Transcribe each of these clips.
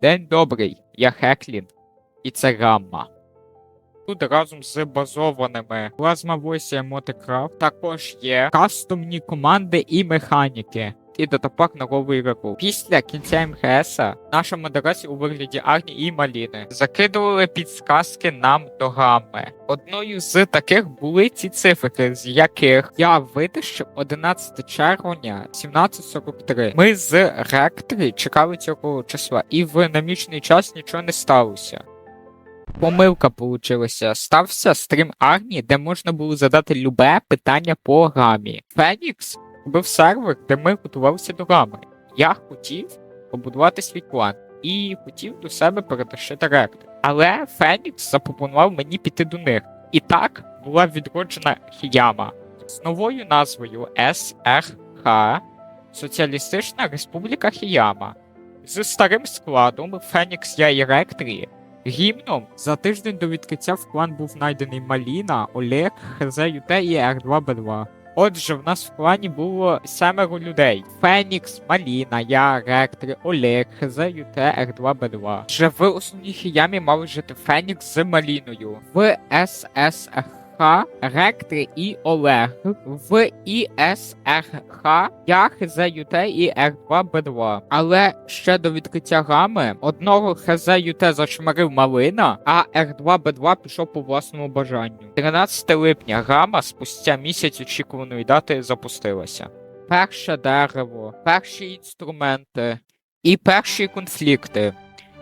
День добрий, я Хеклін, і це гамма. Тут разом з базованими плазма Voice Emoticraft також є кастомні команди і механіки. І додапак нового ігроку. Після кінця МГС наша модерація у вигляді Агні і Маліни закидували підсказки нам до гами. Одною з таких були ці цифри, з яких я витащив 11 червня 1743. Ми з ректорі чекали цього числа, і в намічений час нічого не сталося. Помилка получилася. Стався стрім Агні, де можна було задати любе питання по гамі. Фенікс робив сервер, де ми готувалися до гами. Я хотів побудувати свій клан і хотів до себе перетащити ректор. Але Фенікс запропонував мені піти до них. І так була відроджена Хіяма з новою назвою СРХ Соціалістична Республіка Хіяма. З старим складом Фенікс я і Ректорі Гімном за тиждень до відкриття в клан був знайдений Маліна, Олег, ХЗЮТ і Р2Б2. Отже, в нас в клані було семеро людей: Фенікс, Маліна, я, Ректор, Олег, ХЗЮТ, Р2Б2. Вже в основній хіямі мали жити Фенікс з Маліною. В ССХ Ректор і Олег. В ІСРХ я ХЗЮТ і Р2Б2. Але ще до відкриття гами одного ХЗЮТ зачмарив Малина, а Р2Б2 пішов по власному бажанню. 13 липня гама спустя місяць очікуваної дати запустилася. Перше дерево, перші інструменти і перші конфлікти.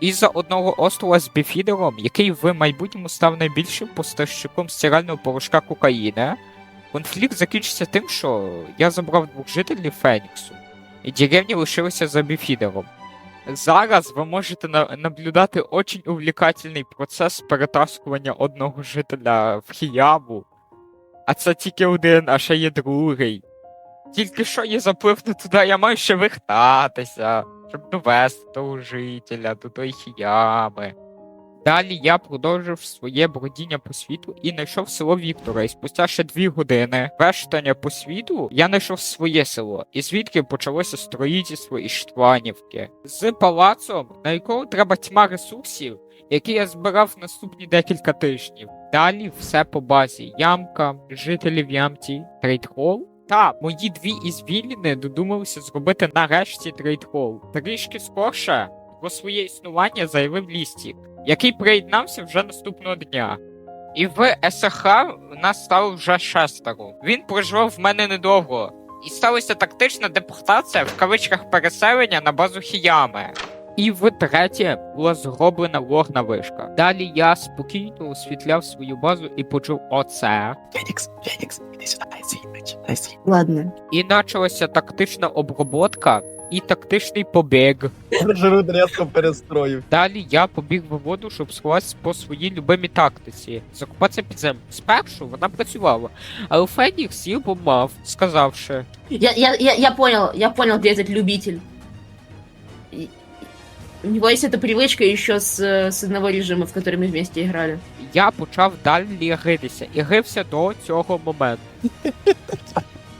Із-за одного острова з біфідером, який в майбутньому став найбільшим поставщиком стирального порошка кокаїна, конфлікт закінчився тим, що я забрав двох жителів Феніксу, і деревні лишилися за біфідером. Зараз ви можете на- наблюдати очень увлікательний процес перетаскування одного жителя в Хіябу. А це тільки один, а ще є другий. Тільки що я заплив туди, я маю ще вертатися, щоб довести того жителя до тої хіями. Далі я продовжив своє бродіння по світу і знайшов село Віктора. І спустя ще дві години вештання по світу я знайшов своє село, і звідки почалося строїтельство і Штванівки. З палацом, на якого треба тьма ресурсів, які я збирав наступні декілька тижнів. Далі все по базі: ямка, жителів ямці, трейдхол. Та мої дві ізвіліни додумалися зробити нарешті трейдхол. Трішки скорше про своє існування заявив Лістік, який приєднався вже наступного дня. І в СХ нас стало вже шестеро. Він проживав в мене недовго. І сталася тактична депортація в кавичках переселення на базу Хіями. І втретє була зроблена лорна вишка. Далі я спокійно освітляв свою базу і почув оце. Фенікс, Фенікс, іди сюди, свій. Ладно. І почалася тактична оброботка і тактичний побіг. Жирут різко перестроїв. Далі я побіг в воду, щоб сховатися по своїй любимій тактиці. Закупатися під землю. Спершу вона працювала, але Фенікс її помав, сказавши. Я, я, я, я понял, я понял, где этот любитель. И- У него есть эта привычка еще с, э, с одного режима, в который мы вместе играли. Я почав далі гритися і грився до цього моменту.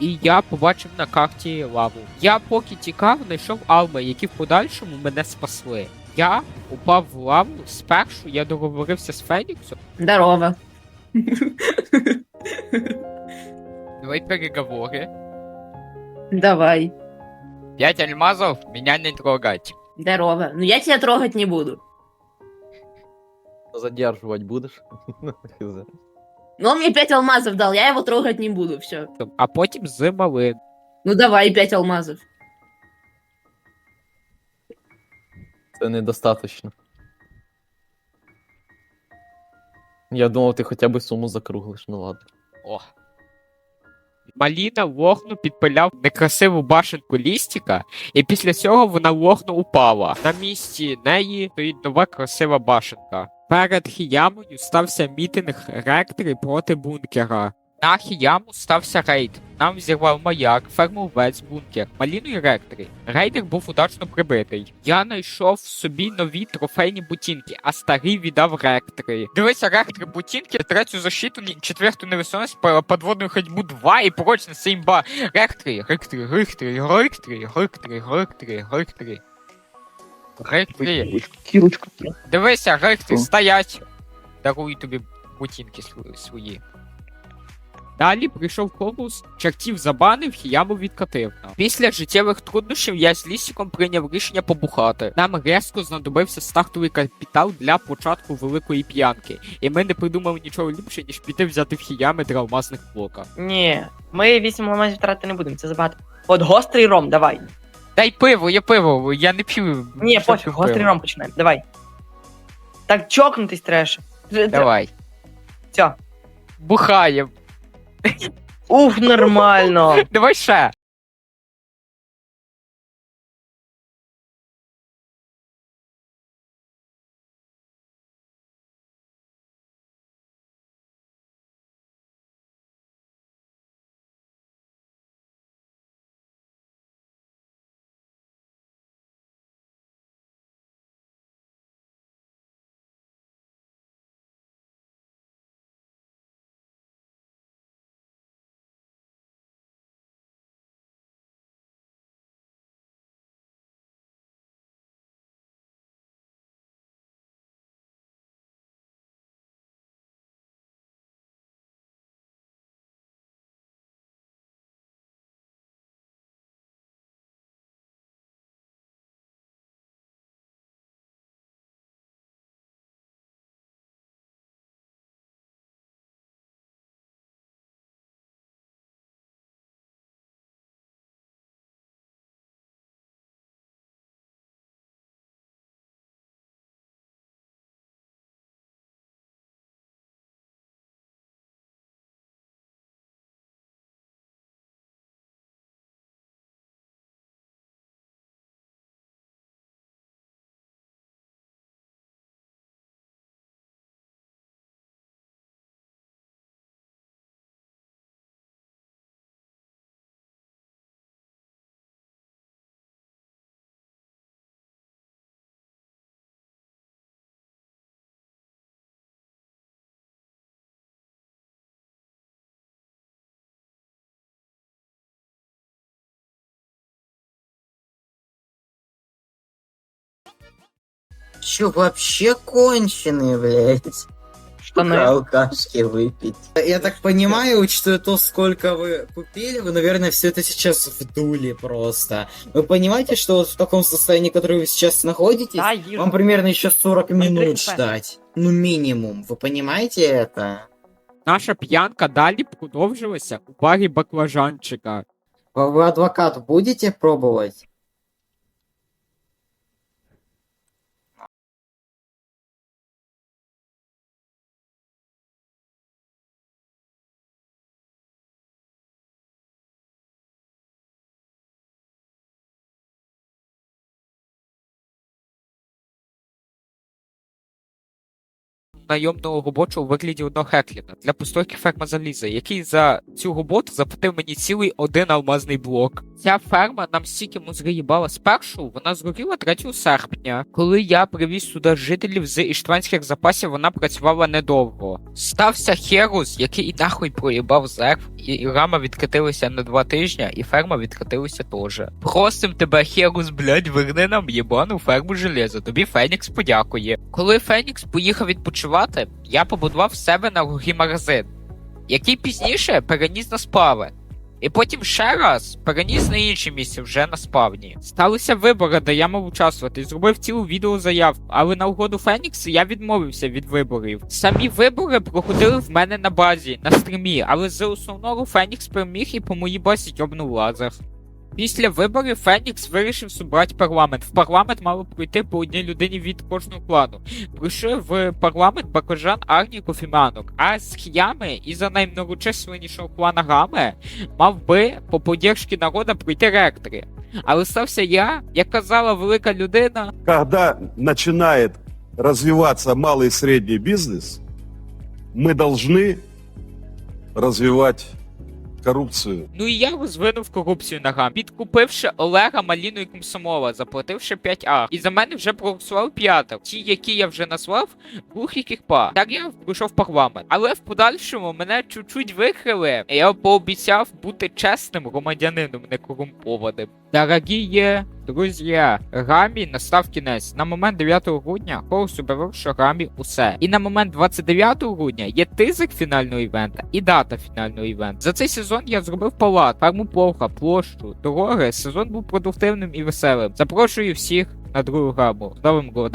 І я побачив на карті лаву. Я поки тікав, знайшов алми, які в подальшому мене спасли. Я упав в лаву. Спершу я договорився з Феніксом. Здорово. Давай переговори. Давай. П'ять альмазов, меня не трогать. Здорово. Ну я тебя трогать не буду. Задержувати будеш? Хз. Но он мне пять алмазов дал, я его трогать не буду, все. А потім з малин. Ну давай, пять алмазов. Це недостаточно. Я думав, ти хоча б суму закруглиш, ну ладно. О. Маліна лохну підпиляв некрасиву башенку лістіка, і після цього вона лохну упала. На місці неї стоїть нова красива башенка. Перед Хіямою стався мітинг ректорів проти бункера. На Хіяму стався рейд. Нам взірвав маяк, фермовець, бункер, маліну і ректорі. Рейдер був удачно прибитий. Я знайшов собі нові трофейні бутінки, а старі віддав ректорі. Дивися, ректори бутінки, третю защиту, четверту невесомість, подводну ходьбу 2 і прочність імба. Ректорі, ректорі, ректорі, ректорі, ректорі, ректорі, ректорі. Грейки. Дивися, грейки стоять. Дарую тобі ботинки св- свої. Далі прийшов конкурс, чертів забанив, яму відкатив. Після життєвих труднощів я з лісіком прийняв рішення побухати. Нам різко знадобився стартовий капітал для початку великої п'янки, і ми не придумали нічого ліпше, ніж піти взяти в хіями алмазних блока. Ні, ми вісім алмазів втратити не будемо, це забагато. От гострий ром, давай. Дай пиво, є пиво, я не п'ю. Ні, пофіг, гострий ром починаємо, давай. Так чокнутись треш. Давай. Все. Бухаєм. Ух, нормально. Давай ще. Чё, вообще конченые, блядь? Штани. Алкашки выпить. Я так понимаю, учитывая то, сколько вы купили, вы, наверное, все это сейчас вдули просто. Вы понимаете, что вот в таком состоянии, которое вы сейчас находитесь, Та їжа. вам примерно еще 40 минут 30 ждать? Ну, минимум. Вы понимаете это? Наша п'янка далі продовжилася у барі баклажанчика. Вы вы адвокат будете пробовать? Найомного робочого у вигляді одного Хекліна для постройки ферма заліза, який за цю роботу заплатив мені цілий один алмазний блок. Ця ферма нам стільки мозгоїбала спершу, вона згоріла 3 серпня. Коли я привіз сюди жителів з іштванських запасів, вона працювала недовго. Стався Херус, який і нахуй проїбав зерв, і рама відкатилася на два тижні, і ферма відкатилася теж. Просим тебе, Херус, блядь, верни нам єбану ферму железа. Тобі Фенікс подякує. Коли Фенікс поїхав відпочивати, я побудував в себе на ругі магазин, який пізніше переніс на сплави. І потім ще раз переніс на інше місце вже на спавні. Сталися вибори, де я мав участвувати. Зробив цілу відеозаявку, але на угоду Фенікса я відмовився від виборів. Самі вибори проходили в мене на базі, на стрімі, але з основного Фенікс переміг і по моїй базі йобнув лазер. Після виборів Фенікс вирішив собрати парламент. В парламент мало пройти по одній людині від кожного клану. Прийшли в парламент баклажан Арні Кофіманок, а з хіями і за наймногочисленнішого клана Гами мав би по поддержці народа прийти ректори. Але стався я, як казала велика людина, когда начинает развиваться малый и средний бизнес, мы должны развивать коррупцию. ну і я розвинув корупцію ногам, підкупивши Олега Маліну і Комсомола, заплативши 5А. І за мене вже проголосував п'яток. Ті, які я вже назвав, двох яких па. Так я пройшов парламент. Але в подальшому мене чуть-чуть викрили. Я пообіцяв бути чесним громадянином, не корумпованим. Дорогі Друзі, Гамі настав кінець. На момент 9 грудня Хоус обявив, що Гамі усе. І на момент 29 грудня є тизик фінального івента і дата фінального івенту. За цей сезон я зробив палат, фарму плохо, площу, дороги. Сезон був продуктивним і веселим. Запрошую всіх на другу гаму. З Новим годом!